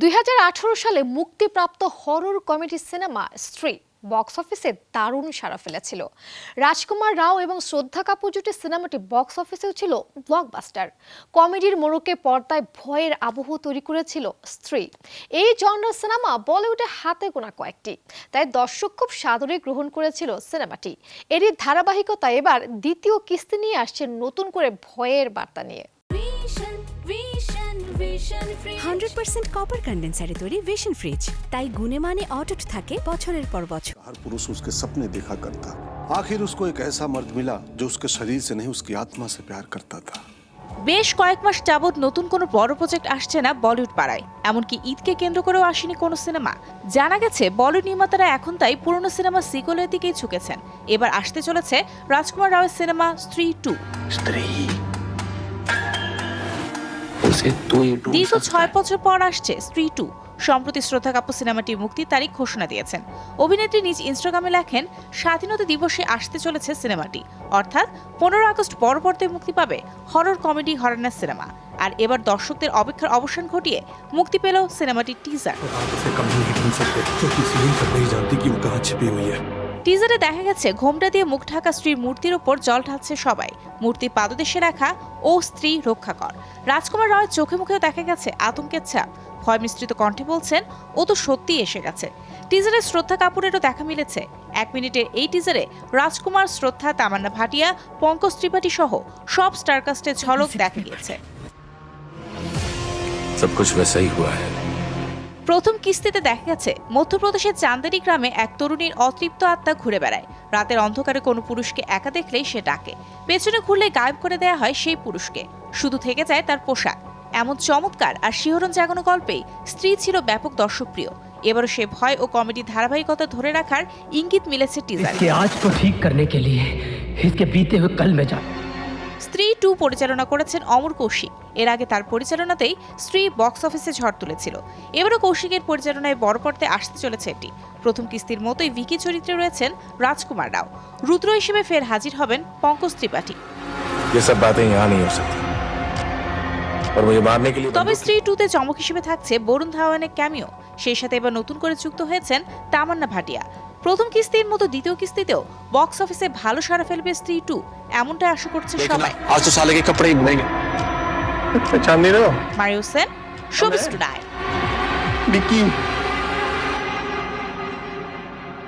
দু হাজার আঠারো সালে মুক্তিপ্রাপ্ত horror comedy cinema Stree box অফিসে দারুণ সাড়া ফেলেছিল। রাজকুমার রাও এবং শ্রদ্ধা কাপুর জুটি সিনেমাটি বক্স অফিসেও ছিল ব্লকবাস্টার কমেডির মোড়কে পর্দায় ভয়ের আবহ তৈরি করেছিল স্ত্রী এই জনরার সিনেমা বলিউডে হাতে গোনা কয়েকটি, তাই দর্শক খুব সাদরে গ্রহণ করেছিল সিনেমাটি এরই ধারাবাহিকতা এবার দ্বিতীয় কিস্তি নিয়ে আসছে নতুন করে ভয়ের বার্তা নিয়ে। হান্ড্রেড পার্সেন্ট কপার কন্ডেন্সারে তৈরি ভিশন ফ্রিজ তাই গুণে মানে অটুট থাকে বছরের পর বছর हर पुरुष उसके सपने देखा करता आखिर उसको एक ऐसा मर्द मिला जो उसके शरीर से नहीं उसकी आत्मा से प्यार करता था বেশ কয়েক মাস যাবৎ নতুন কোনো বড় প্রজেক্ট আসছে না বলিউড পাড়ায় এমনকি ঈদকে কেন্দ্র করেও আসেনি কোনো সিনেমা জানা গেছে বলিউড নির্মাতারা এখন তাই পুরনো সিনেমা সিকোলের দিকেই ঝুঁকেছেন এবার আসতে চলেছে রাজকুমার রাওয়ের সিনেমা স্ত্রী টু स्त्री আসছে দীর্ঘ ছয় বছর পর আসছে স্ত্রী টু। সম্প্রতি শ্রদ্ধা কাপুর সিনেমাটি মুক্তির তারিখ ঘোষণা দিয়েছেন। অভিনেত্রী নিজ ইনস্টাগ্রামে লেখেন স্বাধীনতা দিবসে আসতে চলেছে সিনেমাটি। অর্থাৎ পনেরো আগস্ট পরবর্তীতে মুক্তি পাবে হরর কমেডি হরানার সিনেমা। আর এবার দর্শকদের অপেক্ষার অবসান ঘটিয়ে মুক্তি পেল সিনেমাটির টিজার आप उसे कभी नहीं ढूंढ सकते क्योंकि सीलिंग तक नहीं जानती कि वो कहाँ छिपी हुई है টিজারে দেখা গেছে ঘোমটা দিয়ে মুখ ঢাকা স্ত্রীর মূর্তির ওপর জল ঢালছে সবাই মূর্তির পাদদেশে রাখা ও স্ত্রী রক্ষা কর রাজকুমার রায়ের চোখে মুখেও দেখা গেছে আতঙ্কের ছাপ ভয় মিশ্রিত কণ্ঠে বলছেন ও তো সত্যিই এসে গেছে টিজারে শ্রদ্ধা কাপুরেরও দেখা মিলেছে এক মিনিটের এই টিজারে রাজকুমার শ্রদ্ধা তামান্না ভাটিয়া পঙ্কজ ত্রিপাঠী সহ সব স্টারকাস্টের ঝলক দেখা গিয়েছে सब कुछ वैसा ही हुआ है প্রথম কিস্তিতে দেখা গেছে মধ্যপ্রদেশের চান্দেরি গ্রামে এক তরুণীর অতৃপ্ত আত্মা ঘুরে বেড়ায় রাতের অন্ধকারে কোনো পুরুষকে একা দেখলেই সে ডাকে পেছনে ঘুরলে গায়েব করে দেয়া হয় সেই পুরুষকে শুধু থেকে যায় তার পোশাক এমন চমৎকার আর শিহরণ জাগানো গল্পেই স্ত্রী ছিল ব্যাপক দর্শকপ্রিয় এবারও সে ভয় ও কমেডি ধারাবাহিকতা ধরে রাখার ইঙ্গিত মিলেছে টিজারে इसके आज को ठीक करने के लिए इसके बीते हुए कल में जा স্ত্রী টু পরিচালনা করেছেন অমর কৌশিক। এর আগে তার পরিচালনাতেই স্ত্রী বক্স অফিসে ঝড় তুলেছিল। এবারও কৌশিকের পরিচালনায় বড় পর্দায় আসতে চলেছে এটি। প্রথম কিস্তির মতোই ভিকি চরিত্রে রয়েছেন রাজকুমার রাও। রুদ্র হিসেবে ফের হাজির হবেন পঙ্কজ ত্রিপাঠী। তবে স্ত্রী টুতে চমক হিসেবে থাকছে বরুণ ধাওয়ানের ক্যামিও। সেই সাথে এবার নতুন করে যুক্ত হয়েছেন তামান্না ভাটিয়া। প্রথম কিস্তির মতো দ্বিতীয় কিস্তিতেও বক্স অফিসে ভালো সাড়া ফেলবে স্ত্রী টু এমনটাই আশা করছে সবাই। আজ তো সালে কে কাপড়ে মারিও সেন বিকি